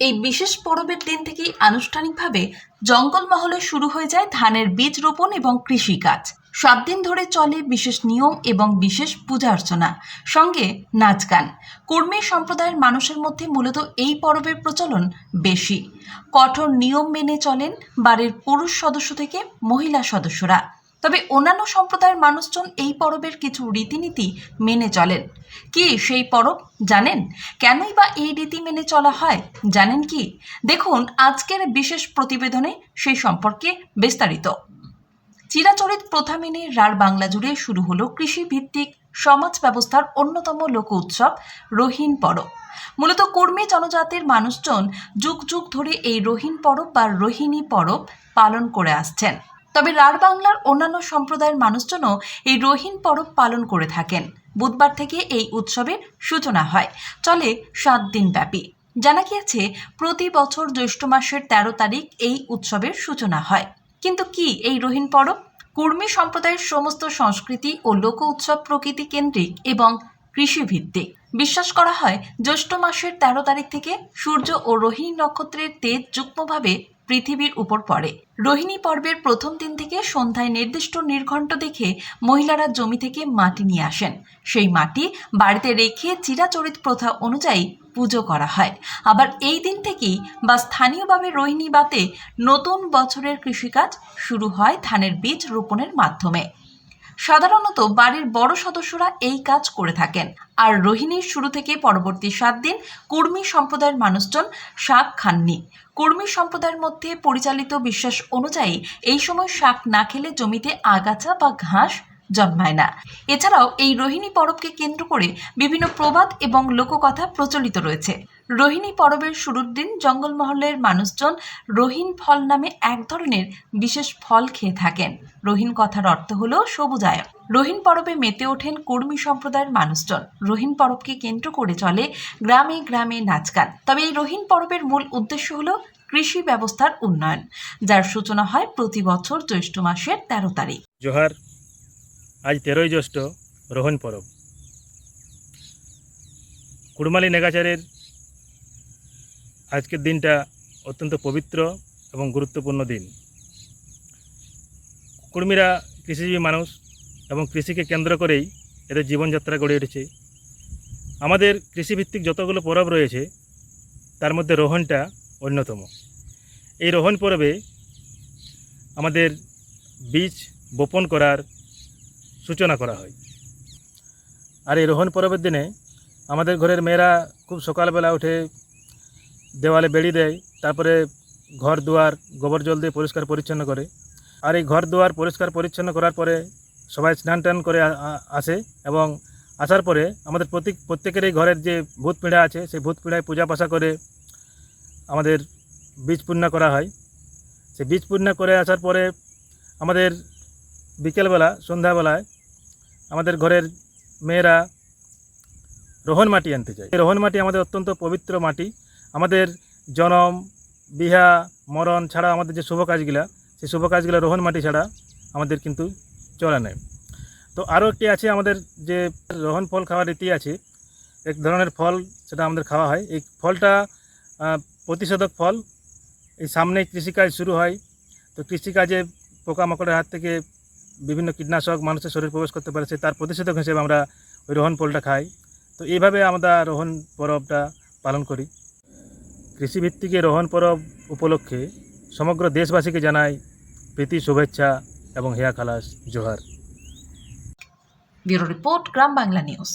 এই বিশেষ পরবের দিন থেকেই আনুষ্ঠানিকভাবে জঙ্গলমহলে শুরু হয়ে যায় ধানের বীজ রোপণ এবং কৃষিকাজ সাত দিন ধরে চলে বিশেষ নিয়ম এবং বিশেষ পূজা অর্চনা, সঙ্গে নাচ গান। কর্মী সম্প্রদায়ের মানুষের মধ্যে মূলত এই পরবের প্রচলন বেশি। কঠোর নিয়ম মেনে চলেন বাড়ির পুরুষ সদস্য থেকে মহিলা সদস্যরা। তবে অন্যান্য সম্প্রদায়ের মানুষজন এই পরবের কিছু রীতিনীতি মেনে চলেন। কি সেই পরব, জানেন? কেনই বা এই রীতি মেনে চলা হয়, জানেন কি? দেখুন, আজকের বিশেষ প্রতিবেদনে সেই সম্পর্কে বিস্তারিত। চিরাচরিত প্রথা মেনে রার বাংলা জুড়ে শুরু হলো কৃষিভিত্তিক সমাজ ব্যবস্থার অন্যতম লোক উৎসব রহিন পরব। মূলত কর্মী জনজাতির মানুষজন যুগ যুগ ধরে এই রহিন পরব বা রোহিণী পরব পালন করে আসছেন। তবে রার বাংলার অন্যান্য সম্প্রদায়ের মানুষজনও এই রহিন পরব পালন করে থাকেন। বুধবার থেকে এই উৎসবের সূচনা হয়। চলে সাত দিন ব্যাপী। জানা গিয়েছে, প্রতি বছর জ্যৈষ্ঠ মাসের তেরো তারিখ এই উৎসবের সূচনা হয়। কিন্তু কি এই রহিন পরব? কুর্মী সম্প্রদায়ের সমস্ত সংস্কৃতি ও লোক উৎসব প্রকৃতি কেন্দ্রিক এবং কৃষিভিত্তিক। বিশ্বাস করা হয়, জ্যৈষ্ঠ মাসের তেরো তারিখ থেকে সূর্য ও রোহিণী নক্ষত্রের তেজ যুগ্মভাবে পৃথিবীর উপর পড়ে। রোহিণী পর্বের প্রথম দিন থেকে সন্ধ্যায় নির্দিষ্ট নির্ঘণ্ট দেখে মহিলারা জমি থেকে মাটি নিয়ে আসেন। সেই মাটি বাড়িতে রেখে চিরাচরিত প্রথা অনুযায়ী পুজো করা হয়। আবার এই দিন থেকেই বা স্থানীয়ভাবে রোহিণী বাতে নতুন বছরের কৃষিকাজ শুরু হয় ধানের বীজ রোপণের মাধ্যমে। সাধারণত বাড়ির বড় সদস্যরা এই কাজ করে থাকেন। আর রোহিণীর শুরু থেকে পরবর্তী সাত দিন কুর্মী সম্প্রদায়ের মানুষজন শাক খাননি। কুর্মী সম্প্রদায়ের মধ্যে পরিচালিত বিশ্বাস অনুযায়ী এই সময় শাক না খেলে জমিতে আগাছা বা ঘাস জন্মায় না। এছাড়াও এই রোহিণী পরবকে কেন্দ্র করে বিভিন্ন প্রবাদ এবং লোককথা প্রচলিত রয়েছে। রোহিণী পরবের শুরুর দিন জঙ্গলমহলের মানুষজন রহিন ফল নামে এক ধরনের বিশেষ ফল খেয়ে থাকেন। রহিন কথার অর্থ হল সবুজায়ন। রহিন পরবে মেতে ওঠেন কর্মী সম্প্রদায়ের মানুষজন। রহিন পরবকে কেন্দ্র করে চলে গ্রামে গ্রামে নাচ গান। তবে এই রহিন পরবের মূল উদ্দেশ্য হল কৃষি ব্যবস্থার উন্নয়ন, যার সূচনা হয় প্রতি বছর জ্যৈষ্ঠ মাসের তেরো তারিখ। জোহার আজ তেরোই জ্যৈষ্ঠ রোহন পরব। কুড়মালি নেগাচারের আজকের দিনটা অত্যন্ত পবিত্র এবং গুরুত্বপূর্ণ দিন। কুর্মীরা কৃষিজীবী মানুষ এবং কৃষিকে কেন্দ্র করেই এদের জীবনযাত্রা গড়ে উঠেছে। আমাদের কৃষিভিত্তিক যতগুলো পরব রয়েছে, তার মধ্যে রোহনটা অন্যতম। এই রোহন পরবে আমাদের বীজ বপন করার সূচনা করা হয়। আর এই রোহন পরবের দিনে আমাদের ঘরের মেয়েরা খুব সকালবেলা উঠে দেওয়ালে বেড়ি দেয়, তারপরে ঘর দুয়ার, গোবর জল দিয়ে পরিষ্কার পরিচ্ছন্ন করে। আর এই ঘর দুয়ার পরিষ্কার পরিচ্ছন্ন করার পরে সবাই স্নান টান করে আসে এবং আসার পরে আমাদের প্রত্যেক প্রত্যেকেরই ঘরের যে ভূত পিঁড়া আছে, সেই ভূত পিঁড়ায় পূজা পাশা করে আমাদের বীজ পূর্ণা করা হয়। সেই বীজ পূর্ণা করে আসার পরে আমাদের বিকেলবেলা, সন্ধ্যাবেলায় আমাদের ঘরের মেয়েরা রোহন মাটি আনতে চায়। এই রোহন মাটি আমাদের অত্যন্ত পবিত্র মাটি। আমাদের জনম, বিহা, মরণ ছাড়া আমাদের যে শুভ কাজগুলা, সেই শুভ কাজগুলো রোহন মাটি ছাড়া আমাদের কিন্তু চলে নেয় তো আরও একটি আছে আমাদের যে রোহন ফল খাওয়ার রীতি আছে। এক ধরনের ফল সেটা আমাদের খাওয়া হয়। এই ফলটা প্রতিষেধক ফল। এই সামনে কৃষিকাজ শুরু হয়। তো কৃষিকাজে পোকামাকড়ের হাত থেকে বিভিন্ন কীটনাশক মানুষের শরীর প্রবেশ করতে পারে তার প্রতিষেধক হিসেবে আমরা ওই রোহন পোলটা খাই। তো এইভাবে আমরা রোহন পরবটা পালন করি। কৃষিভিত্তিক রোহন পরব উপলক্ষে সমগ্র দেশবাসীকে জানাই প্রীতি, শুভেচ্ছা এবং হেয়া খালাস, Johar. Bureau report Gram Bangla news.